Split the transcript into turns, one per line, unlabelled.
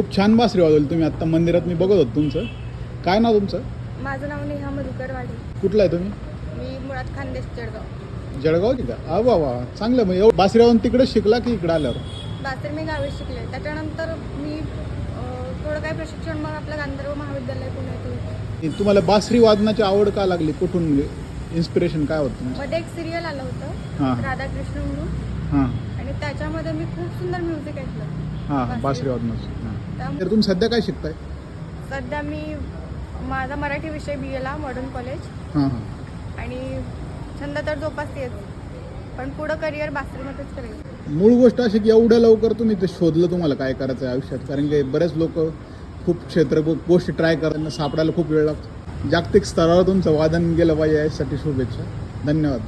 खूप छान बासरी वाजवली तुम्ही. आत्ता मंदिरात मी बघत होतो तुमचं. काय नाव तुमचं?
माझं नाव नेहा मधुकर वाडे
कुठलं आहे तुम्ही?
मी मुळात खानदेश जळगाव.
जळगाव की का? आ वा वा. चांगलं मग. एवढं बासरी वाजवून तिकडे शिकला की इकडे आल्यावर?
बासर मी गावी शिकले. त्याच्यानंतर मी अं, थोडं काही प्रशिक्षण मग आपलं गांधर्व महाविद्यालय पुण्यात
तुम्हाला बासरी वादनाची आवड का लागली? कुठून इन्स्पिरेशन काय होतं तुमचं?
मध्ये एक सिरियल आलं होतं. राधाकृष्ण म्हणून.
हां.
आणि त्याच्यामध्ये मी खूप सुंदर म्युझिक ऐकलं.
हां बासरी वादनाची
त्यामुळे
तर तुम्ही सध्या काय शिकताय?
सध्या मी माझा मराठी विषय बी एला मॉडर्न कॉलेज
हां हां.
आणि छंद तर जोपासतेच पण पुढं करिअर बासरीमध्येच करेल
मूळ गोष्ट अशी की एवढ्या लवकर तुम्ही ते शोधलं तुम्हाला काय करायचं आहे आयुष्यात? कारण की बरेच लोक खूप क्षेत्र गो- गोष्टी ट्राय करताना सापडायला खूप वेळ लागतो. जागतिक स्तरावर तुमचं वादन गेलं पाहिजे यासाठी शुभेच्छा. धन्यवाद.